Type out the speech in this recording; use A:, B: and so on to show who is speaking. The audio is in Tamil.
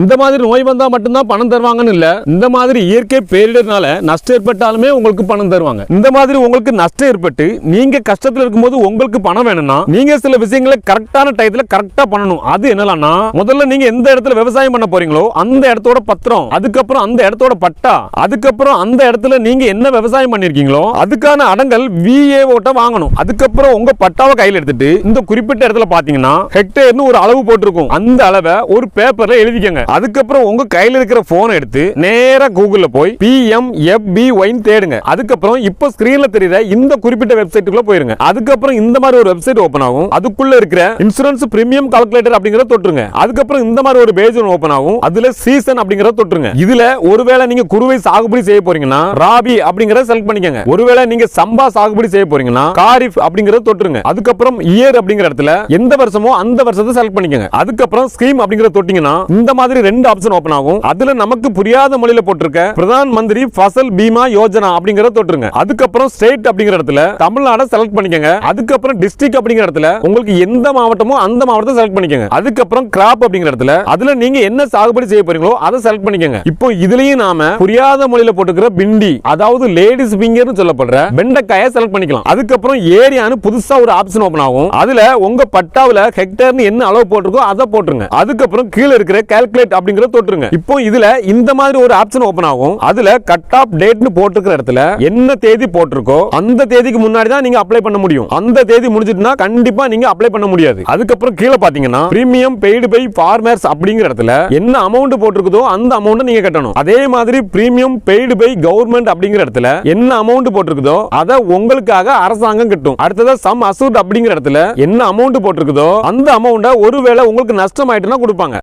A: இந்த மாதிரி நோய் வந்தா மட்டும்தான் பணம் தருவாங்கன்னு இல்ல. இந்த மாதிரி இயற்கை பேரிடர்னால நஷ்டம் ஏற்பட்டாலுமே உங்களுக்கு பணம் தருவாங்க. இந்த மாதிரி உங்களுக்கு நஷ்டம் ஏற்பட்டு நீங்க கஷ்டத்துல இருக்கும்போது உங்களுக்கு பணம் வேணும்னா நீங்க சில விஷயங்களை கரெக்டான டயத்துல கரெக்டா பண்ணணும். அது என்னலாம்னா முதல்ல நீங்க எந்த இடத்துல விவசாயம் பண்ண போறீங்களோ அந்த இடத்தோட பத்திரம் அதுக்கப்புறம் அந்த இடத்தோட பட்டா அதுக்கப்புறம் அந்த இடத்துல நீங்க என்ன விவசாயம் பண்ணிருக்கீங்களோ அதுக்கான அடங்கல் விஏஓட்ட வாங்கணும். அதுக்கப்புறம் உங்க பட்டாவை கையில் எடுத்துட்டு இந்த குறிப்பிட்ட இடத்துல பாத்தீங்கன்னா ஹெக்டேர்னு ஒரு அளவு போட்டிருக்கும். அந்த அளவை ஒரு பேப்பர்ல எழுதிக்கங்க. அதுக்கப்புறம் உங்க கையில இருக்கிற போன் எடுத்து நேரா கூகுள்ல போய் பிஎம் ஒயின் தேடுங்க. அதுக்கப்புறம் இப்போ ஸ்கிரீன்ல தெரியுற இந்த குறிப்பிட்ட வெப்சைட்டுக்குள்ள போயிருங்க. அதுக்கப்புறம் இந்த மாதிரி ஒரு வெப்சைட் ஓபன் ஆகும். அதுக்குள்ள இருக்கிற இன்சூரன்ஸ் பிரீமியம் கால்குலேட்டர் அப்படிங்கறத தொட்டுருங்க. அதுக்கப்புறம் இந்த மாதிரி ஒரு பேஜ் ஓபன் ஆகும். அதுல சீசன் அப்படிங்கறத தொட்டுருங்க. இதுல ஒருவேளை நீங்க குருவை சாகுபடி செய்ய போறீங்கன்னா ராபி அப்படிங்கறத செலக்ட் பண்ணிக்கங்க. ஒருவேளை நீங்க சம்பா சாகுபடி செய்ய போறீங்கன்னா காரிஃப் அப்படிங்கறத தொட்டுருங்க. அதுக்கப்புறம் இயர் அப்படிங்கிற இடத்துல எந்த வருஷமோ அந்த வருஷத்தை செலக்ட் பண்ணிக்கங்க. அதுக்கப்புறம் ஸ்கீம் அப்படிங்கறத தொட்டீங்கன்னா இந்த மாதிரி ரெண்டு ஆப்ஷன் ஓபன் ஆகும். அதுல நமக்கு புரியாத மொழியில போட்டிருக்க பிரதான் மந்திரி ஃபசல் பீமா யோஜனா அப்படிங்கறத தொட்டுருங்க. அதுக்கப்புறம் ஸ்டேட் அப்படிங்கிற இடத்துல தமிழ்நாடு செலக்ட் பண்ணிக்கங்க. அதுக்கப்புறம் டிஸ்ட்ரிக்ட் அப்படிங்கிற இடத்துல உங்களுக்கு எந்த மாவட்டமோ அந்த மாவட்டத்தை செலக்ட் பண்ணிக்கங்க. அதுக்கப்புறம் கிராப் அப்படிங்கிற இடத்துல அதுல நீங்க என்ன சாகுபடி செய்ய போறீங்களோ அதை செலக்ட் பண்ணிக்கங்க. இப்போ இதுலயும் நாம புரியாத மொழியில போட்டுக்கிற பிண்டி அதாவது லேடிஸ் பிங்கர்னு சொல்லப்படுற வெண்டைக்காயை செலக்ட் பண்ணிக்கலாம். அதுக்கப்புறம் ஏரியான்னு புதுசா ஒரு ஆப்ஷன் ஓபன் ஆகும். அதுல உங்க பட்டாவில ஹெக்டர்னு என்ன அளவு போட்டிருக்கோ அதை போட்டுருங்க. அதுக்கப்புறம் கீழே இருக்கிற கால்குலேட் அப்படிங்கறத தொட்டுருங்க. இப்போ இதுல இந்த மாதிரி ஒரு ஆப்ஷன் ஓபன் ஆகும். அதுல கட் ஆஃப் டேட்னு போட்டிருக்கிற இடத்துல என்ன தேதி போட்டிருக்கோ அந்த தேதிக்கு முன்னாடி தான் நீங்க அப்ளை பண்ண முடியும். அந்த தேதி முடிஞ்சிட்டுனா கண்டிப்பா நீங்க அப்ளை பண்ண முடியாது. அதுக்கப்புறம் கீழே பாத்தீங்கன்னா பிரீமியம் பெய்டு பை ஃபார்மர்ஸ் அப்படிங்கிற இடத்துல என்ன அமௌண்ட் போட்டிருக்குதோ அந்த அமௌண்ட் நீங்க கட்டணும். அதே மாதிரி பிரீமியம் பெய்டு பை கவர்மெண்ட் அப்படிங்கிற இடத்துல என்ன அமௌண்ட் போட்டிருக்குதோ அதை உங்களுக்காக அரசாங்கம் கட்டும். அடுத்ததா சம் அசூட் அப்படிங்கிற இடத்துல என்ன அமௌண்ட் போட்டிருக்குதோ அந்த அமௌண்ட ஒருவேளை உங்களுக்கு நஷ்டம் ஆயிட்டுனா கொடுப்பாங்க.